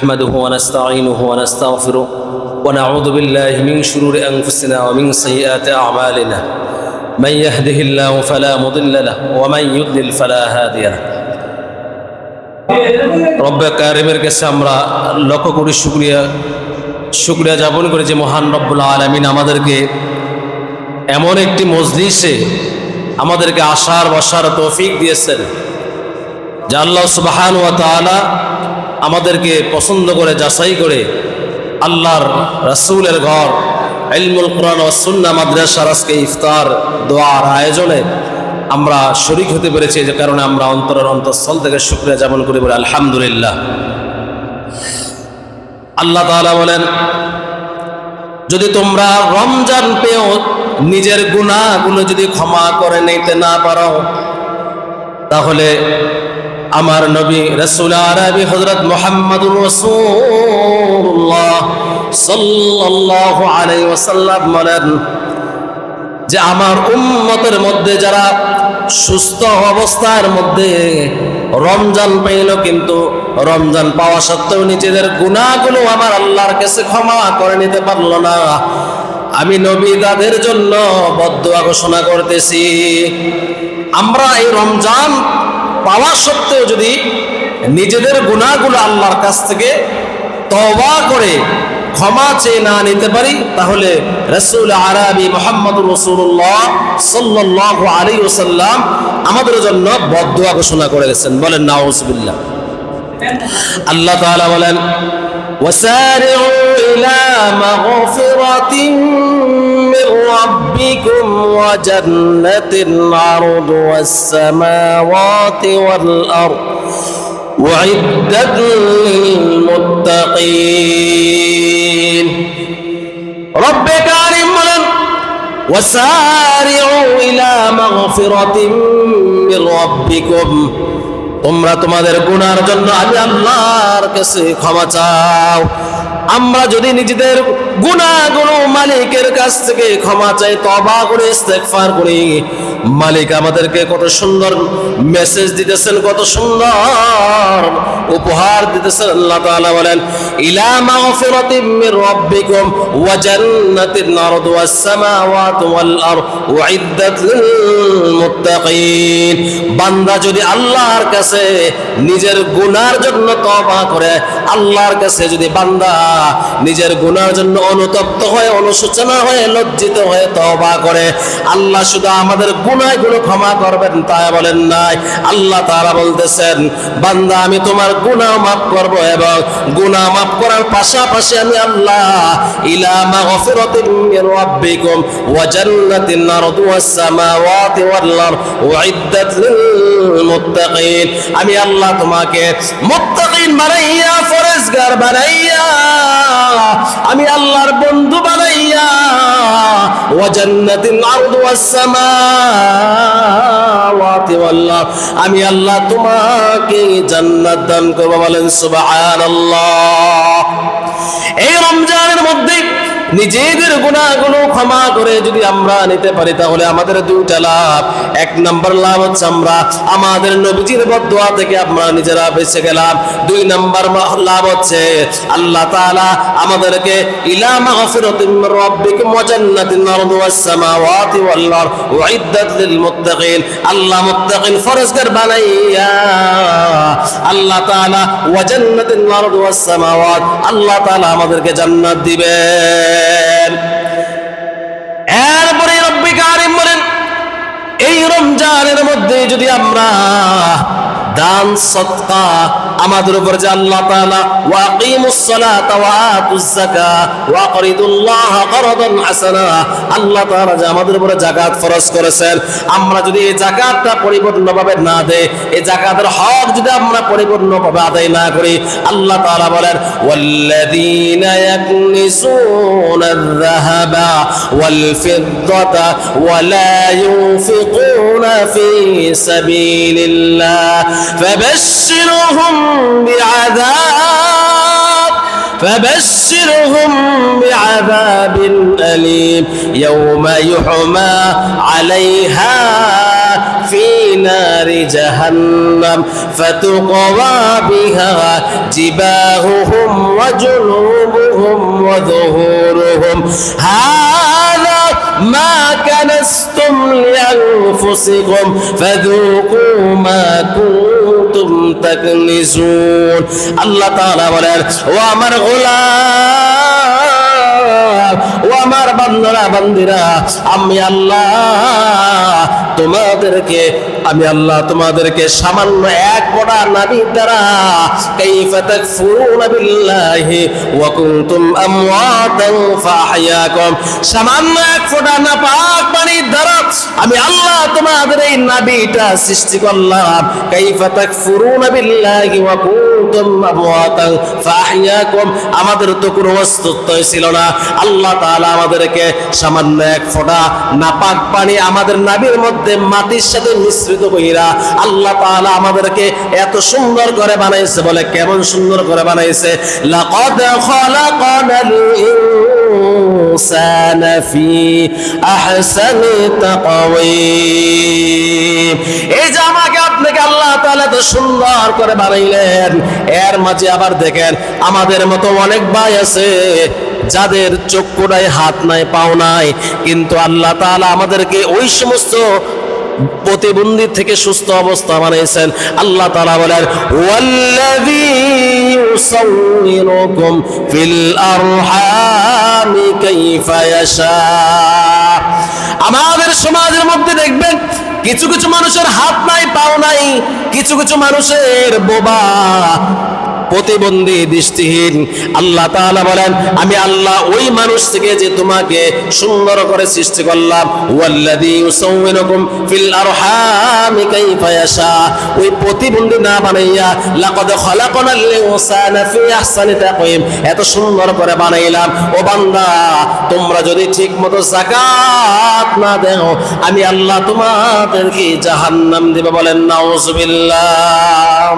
نحمده ونستعينه ونستغفره ونعوذ بالله من شرور أنفسنا ومن سيئات أعمالنا من يهده الله فلا مضل له ومن يضلل فلا هادي له রব্বে কারিমের কাছে আমরা লক্ষ কোটি শুক্রিয়া শুক্রিয়া যাপন করে যে মহান রব্বুল আলমিন আমাদেরকে এমন একটি মজলিসে আমাদেরকে আসার বসার তৌফিক দিয়েছেন যে আল্লাহ সুবাহান ওয়া তাআলা আমাদেরকে পছন্দ করে, যাচাই করে আল্লাহর রাসূলের ঘর, ইলমুল কোরআন সুন্না মাদ্রাসার আজকে ইফতার দোয়ার আয়োজনে আমরা শরিক হতে পেরেছি। যে কারণে আমরা অন্তরের অন্তঃস্থল থেকে শুক্রিয়া যাপন করি বলে আলহামদুলিল্লাহ। আল্লাহ তাআলা বলেন, যদি তোমরা রমজান পেয়েও নিজের গুনাহগুলো যদি ক্ষমা করে নিতে না পারো, তাহলে আমার নবী রসুল আরবি হজরত মোহাম্মদুর রসুল্লাহ সাল্লাহ আলাই ওসাল্লাম যে আমার উম্মতের মধ্যে যারা সুস্থ অবস্থার মধ্যে রমজান পাইল কিন্তু রমজান পাওয়া সত্ত্বেও নিজেদের গুণাগুলো আমার আল্লাহর কাছে ক্ষমা করে নিতে পারল না। আমি নবী তাদের জন্য বদুয়া ঘোষণা করতেছি। আমরা এই রমজান পাওয়া সত্ত্বেও যদি নিজেদের গুণাগুলো আল্লাহর কাছ থেকে তবা করে ক্ষমা চেয়ে না নিতে পারি তাহলে রসুল আরবি মোহাম্মদ রসুল্লাহ সাল্লাহ আলী ওসাল্লাম আমাদের জন্য বদুয়া ঘোষণা করে গেছেন বলেন নাউজবিল্লাহ আল্লাহ তাআলা বলেন وسارعوا إلى مغفرة من ربكم وجنة عرضها السماوات والأرض وعدت للمتقين رب كريم বলেন وسارعوا إلى مغفرة من ربكم তোমরা তোমাদের গুনার জন্য আমি আল্লাহর কাছে ক্ষমা চাও আমরা যদি নিজেদের গুণাগুণ মালিকের কাছ থেকে ক্ষমা চাই তবা করে ইস্তেকফার করি। মালিক আমাদেরকে কত সুন্দর মেসেজ দিতেছেন, কত সুন্দর উপহার দিতেছেন। আল্লাহ তাআলা বলেন, ইলা মাগফিরাতিম মির রাব্বিকুম ওয়া জান্নাতিন আরদুহাস সামাওয়াতু ওয়াল আরদ উইদ্দাত লিল মুত্তাকিন। বান্দা যদি আল্লাহর কাছে নিজের গুনার জন্য তবা করে, আল্লাহর কাছে যদি বান্দা নিজের গুনার জন্য অনুতপ্ত হয়ে, অনুশোচনা হয়ে, লজ্জিত হয়ে তবা করে, আল্লাহ শুধু আমাদের গুনাহগুলো ক্ষমা করবেন তাই বলেন নাই, আল্লাহ তাআলা বলতেছেন, বান্দা, আমি তোমার গুনাহ মাফ করব এবং গুনাহ মাফ করার পাশাপাশি আমি আল্লাহ ইলা মাগফিরাতিন মির রাব্বিকুম ওয়া জান্নাতিন আরদুহাস সামাওয়াতি ওয়াল আরদ, উইদ্দাত লিল মুত্তাকিন। আমি আল্লাহ তোমাকে মুত্তাকিন বানাইয়া ফরেজগার বানাইয়া, আমি আল্লাহর বন্ধু বানাইয়া আমি আল্লাহ তোমাকে জান্নাত দান করব বলেন সুবহানাল্লাহ। এই রমজানের মধ্যে নিজেদের গুণাগুলো ক্ষমা করে যদি আমরা নিতে পারি, তাহলে আমাদের দুইটা লাভ। এক নম্বর লাভ হচ্ছে আমরা, আমাদের নবীজির বদোয়া থেকে আমরা নিজেরা বেঁচে গেলাম। দুই নম্বর লাভ হচ্ছে, আল্লাহ তাআলা আমাদেরকে ইলা মাগফিরাতিন মির রাব্বিকুম ওয়া জান্নাতিন সামাওয়াতি ওয়াল আরদ উইদ্দাত লিল মুত্তাকিন। আল্লাহ মুত্তাকিন ফরজগার বানাইয়া, আল্লাহ তাআলা ওয়া জান্নাতিন আরদুহাস সামাওয়াত, আল্লাহ তাআলা আমাদেরকে জান্নাত দিবেন। এরপরে রব্বিকারিম বলেন এই রমজানের মধ্যে যদি আমরা দান, সৎকা, আমাদের উপর যে আল্লাহ তাআলা ওয়াকিমুস সালাতা ওয়া আতুজ যাকাত ওয়া করিদুল্লাহ করদান হাসানা, আল্লাহ তাআলা যে আমাদের উপরে যাকাত ফরজ করেছেন। আমরা যদি এই যাকাতটা পরিপূর্ণভাবে না দেই, এই যাকাতের হক যদি আমরা পরিপূর্ণভাবে আদায় না করি, আল্লাহ তাআলা বলেন, ওয়াল্লাযীনা ইয়াকনিসুনা ওয়াল ফিদ্দাতা ওয়া লা ইউনফিকুনা ফি সাবিলিল্লাহ। فبشرهم بعذاب فبشرهم بعذاب أليم. يوم يحمى عليها في نار جهنم فتقوى بها جباههم وجنوبهم وظهورهم. هذا ما كنستم لأنفسكم فذوقوا ما كنتم تكنزون الله تعالى বলেন ও আমার গোলাম ও আমার বান্দারা, বান্দিরা, আমি আল্লাহ তোমাদেরকে, আমি আল্লাহ তোমাদেরকে সামান্য এক ফোঁটা নাবির দ্বারা কাইফা তাকফুরুনা বিল্লাহি ওয়া কুনতুম আমওয়াতান ফাহইয়াকুম। সামান্য এক ফোঁটা নাপাক পানির দ্বারা আমি আল্লাহ তোমাদের এই নাবিটা সৃষ্টি করলাম। কাইফা তাকফুরুনা বিল্লাহি ওয়া কুনতুম আমাদের তো কোনো অস্তিত্বই ছিল না। আল্লাহ আমাদেরকে সামান্য এক ফোঁটা নাপাক পানি আমাদের নাবির মধ্যে মাটির সাথে মিশ্রিত কইরা আল্লাহ তাআলা আমাদেরকে এত সুন্দর করে বানাইছে বলে কেমন সুন্দর করে বানাইছে? এই যে আমাকে আপনাকে আল্লাহ তাআলা এত সুন্দর করে বানাইলেন। এর মাঝে আবার দেখেন, আমাদের মতো অনেক ভাই আছে, যাদের চক্ষু নাই হাত নাই, পাও নাই, কিন্তু আল্লাহ তাআলা আমাদেরকে ওই সমস্ত প্রতিবন্ধী থেকে সুস্থ অবস্থা বানিয়েছেন। আল্লাহ তাআলা বলেন ইউসাউইরুকুম ফিল আরহামি কাইফা ইয়াশা। আমাদের সমাজের মধ্যে দেখবেন কিছু কিছু মানুষের হাত নাই পাও নাই কিছু কিছু মানুষের বোবা। প্রতিবন্ধী দৃষ্টিহীন। আল্লাহ তাআলা বলেন, আমি আল্লাহ ওই মানুষ থেকে যে তোমাকে সুন্দর করে সৃষ্টি করলাম। ওয়াল্লাযী ইউসাউwirukum ফিল আরহামি কাইফা ইয়াশা। ওই প্রতিবন্ধী না বানাইয়া, লাকাদ খালাকনাল ইনসানা ফি আহসানি তাকওয়িম। এত সুন্দর করে বানাইলাম। ও বান্দা, তোমরা যদি ঠিকমতো যাকাত না দেও, আমি আল্লাহ তোমাদেরকে জাহান্নাম দেব বলেন, নাউজুবিল্লাহ।